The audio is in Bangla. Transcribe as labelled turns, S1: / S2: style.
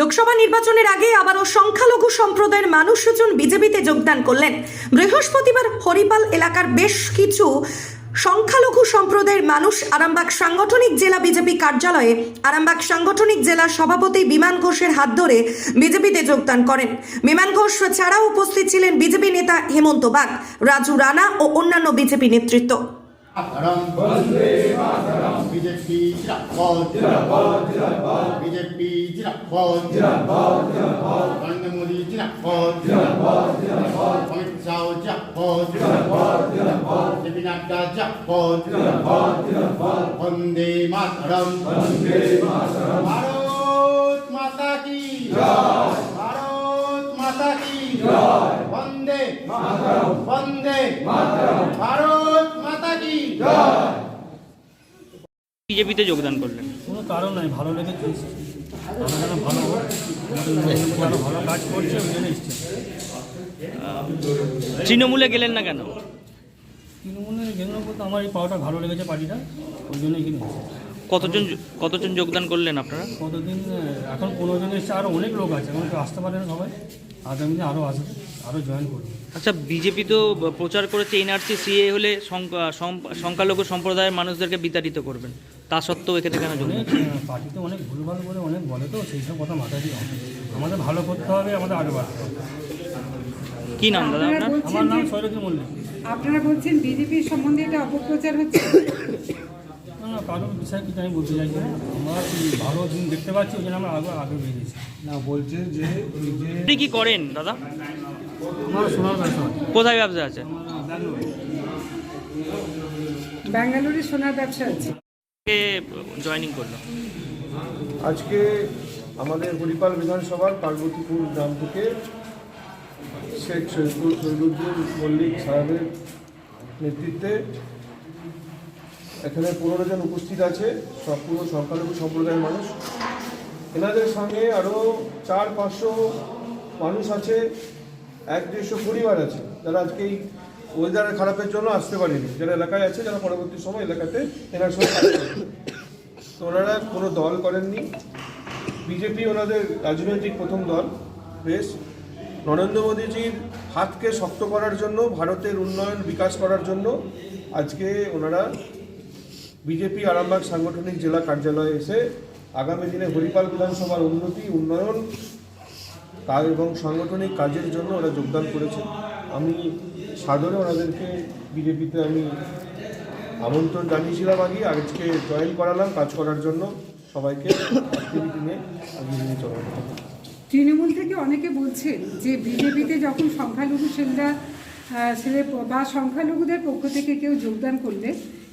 S1: লোকসভা নির্বাচনের আগে আবারও সংখ্যালঘু সম্প্রদায়ের মানুষজন বিজেপিতে যোগদান করলেন। বৃহস্পতিবার হরিপাল এলাকার বেশ কিছু সংখ্যালঘু সম্প্রদায়ের মানুষ আরামবাগ সাংগঠনিক জেলা বিজেপি কার্যালয়ে, আরামবাগ সাংগঠনিক জেলা সভাপতি বিমান ঘোষের হাত ধরে বিজেপিতে যোগদান করেন। বিমান ঘোষ ছাড়াও উপস্থিত ছিলেন বিজেপি নেতা হেমন্ত বাগ, রাজু রানা ও অন্যান্য বিজেপি নেতৃত্ব।
S2: Mataram BJP BJP Narendra Modi Amit Shah JP Nadda Vande Mataram Bharat Mata கி মাতা কি বন্দে। মাতরম। বন্দে। মাতরম। ভারত মাতা কি জয়।
S3: বিজেপিতে যোগদান করলেন।
S4: কোনো কারণ নাই ভালো। আমরা যেন ভালো ভালো কাজ করছে ওই জন্য
S3: তৃণমূলে গেলেন না কেন?
S4: তৃণমূলে গেল বলতে আমার এই পাওয়াটা ভালো লেগেছে পার্টিটা ওই জন্যই এসেছি।
S3: কতজন কতজন যোগদান করলেন আপনারা?
S4: কতদিন এখন পনেরো জন এসছে আরও অনেক লোক আছে এখন আসতে পারে না সবাই। আগামী দিনে আরও আসবে আরও জয়েন করবে।
S3: আচ্ছা বিজেপি তো প্রচার করেছে এনআরসি সিএ হলে সংখ্যা- সংখ্যালঘু সম্প্রদায়ের মানুষদেরকে বিতাড়িত করবেন। তা সত্ত্বেও
S4: অনেক আহ, পার্টিতে অনেক ভুলভাল বলে অনেক বলে তো সেই সব কথা মাথায় দিয়ে আমাদের ভালো করতে হবে আমাদের আগে বাড়তে হবে।
S3: কি নাম দাদা আপনার
S4: আমার নাম সৈরজি মল্লিক।
S5: আপনারা বলছেন বিজেপির সম্বন্ধে এটা অপপ্রচার হচ্ছে?
S4: না কারোর বিষয়ে কিছু আমি বলতে চাইছি না। আমরা ভালো দিন দেখতে পাচ্ছি ওই জন্য আমরা আগে আগে বেরিয়েছি।
S6: না বলছে যে
S3: আপনি কি করেন দাদা?
S4: আমার সোনার ব্যবসা। আছে।
S3: কোথায় ব্যবসা আছে?
S4: ব্যাঙ্গালোরে
S5: সোনার ব্যবসা আছে।
S3: কে জয়েনিং করল?
S6: আজকে আমাদের হরিপাল বিধানসভার পার্বতীপুর গ্রাম থেকে শেখ শহীদুল শহীদুদ্দিন মল্লিক সাহেবের নেতৃত্বে এখানে পনেরো জন উপস্থিত আছে, সব পুরো সংখ্যালঘু সম্প্রদায়ের মানুষ। এনাদের সঙ্গে আরও চার, পাঁচশো মানুষ আছে, এক দেড়শো পরিবার আছে, যারা আজকে এই ওয়েদার খারাপের জন্য আসতে পারেনি। যারা এলাকায় আছে, যারা পরবর্তী সময় এলাকাতে এনার সঙ্গে তো ওনারা কোনো দল করেননি। বিজেপি ওনাদের রাজনৈতিক প্রথম দল, বেশ। নরেন্দ্র মোদীজির হাতকে শক্ত করার জন্য, ভারতের উন্নয়ন বিকাশ করার জন্য আজকে ওনারা বিজেপি আরামবাগ সাংগঠনিক জেলা কার্যালয়ে এসে আগামী দিনে হরিপাল বিধানসভার উন্নতি উন্নয়ন কাজ এবং সাংগঠনিক কাজের জন্য ওরা যোগদান করেছে। আমি সাদরে ওনাদেরকে বিজেপিতে আমি আমন্ত্রণ জানিয়েছিলাম আগে আজকে জয়েন করালাম কাজ করার জন্য সবাইকে।
S5: তৃণমূল থেকে অনেকে বলছেন যে বিজেপিতে যখন সংখ্যালঘু আহ, ছেলে বা সংখ্যালঘুদের পক্ষ থেকে কেউ যোগদান করলে